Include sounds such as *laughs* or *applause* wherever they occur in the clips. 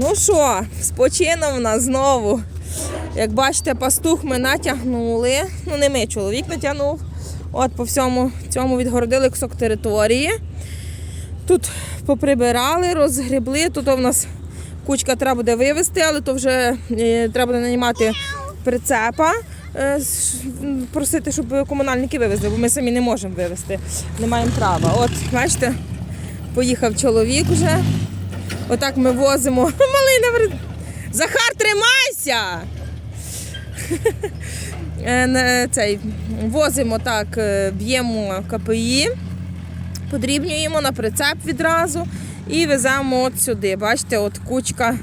Ну що, спочинув у нас знову. Як бачите, пастух ми натягнули. Ну, не ми, чоловік натягнув. От по всьому цьому відгородили кусок території. Тут поприбирали, розгребли. Тут у нас кучка треба буде вивезти, але то вже е, треба буде нанімати прицепа. е, Просити, щоб комунальники вивезли, бо ми самі не можемо вивезти, не маємо права. От, бачите, поїхав чоловік вже. Отак ми возимо. *laughs* Малий навр... Захар, тримайся! *laughs* Е, Цей, возимо так, е, б'ємо КПІ, подрібнюємо на прицеп відразу і веземо от сюди. Бачите, от кучка.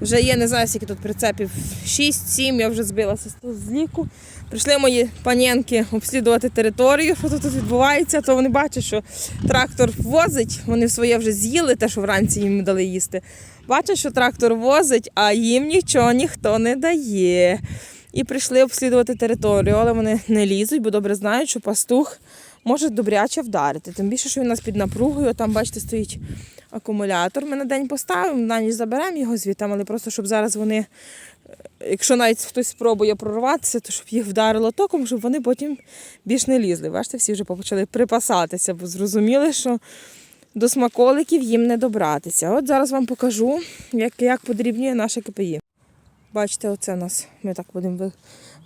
Вже є, не знаю, скільки тут прицепів. 6-7, я вже збилася з- ліку. Прийшли мої панянки обслідувати територію, що тут відбувається, то вони бачать, що трактор возить, вони своє вже з'їли, те, що вранці їм дали їсти. Бачать, що трактор возить, а їм нічого ніхто не дає. І прийшли обслідувати територію, але вони не лізуть, бо добре знають, що пастух може добряче вдарити. Тим більше, що він нас під напругою, там, бачите, стоїть акумулятор. Ми на день поставимо, на ніч заберемо його звідти, але просто щоб зараз вони, е, якщо навіть хтось спробує прорватися, то щоб їх вдарило током, щоб вони потім більш не лізли. Бачите, всі вже почали припасатися, бо зрозуміли, що до смаколиків їм не добратися. От зараз вам покажу, як, як подрібнює наше КПІ. Бачите, оце у нас ми так будемо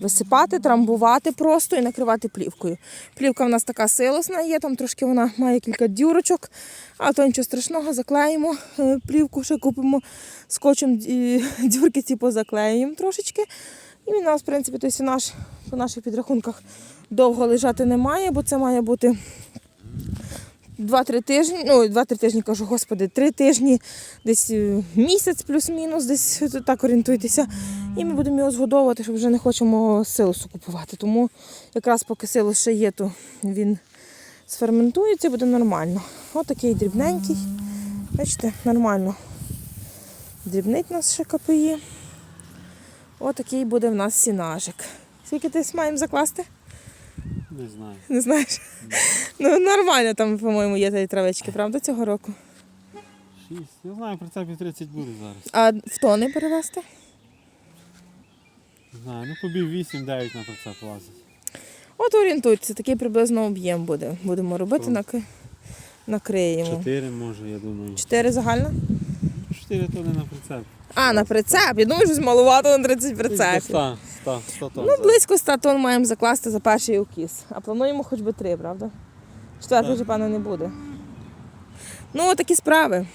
висипати, трамбувати просто і накривати плівкою. Плівка в нас така силосна є, там трошки вона має кілька дюрочок, а то нічого страшного, заклеїмо е, плівку, ще купимо скотчем *laughs* дюрки ці позаклеїмо трошечки. І він нас, в принципі, тобто наш, по наших підрахунках довго лежати не має, бо це має бути 2-3 тижні, ну 2-3 тижні кажу, господи, 3 тижні, десь е, місяць плюс-мінус, десь так орієнтуйтеся. І ми будемо його згодовувати, щоб вже не хочемо силосу купувати. Тому якраз поки силос ще є, то він сферментується, буде нормально. Ось такий дрібненький. Бачите, нормально. Дрібнить нас ще КПІ. Ось такий буде в нас сінажик. Скільки ти маємо закласти? Не знаю. Не знаєш? Ну нормально там, по-моєму, є тієї травички, правда, цього року? Шість. Не знаю, прицепів 30 буде зараз. А в тони перевезти? Не знаю. Ну побів 8-9 на прицеп лазить. От орієнтуйтеся, такий приблизно об'єм буде. Будемо робити, наки... накриємо. 4 може, я думаю. Чотири загально? 4 тони на прицеп. А, на прицеп. Я думаю, що малувато на 30 Десь до прицепів. 100, 100, 100 тонн. Ну, близько 100 тонн маємо закласти за перший укіс. А плануємо хоч би три, правда? Четвертий вже, певно, не буде. Ну, такі справи.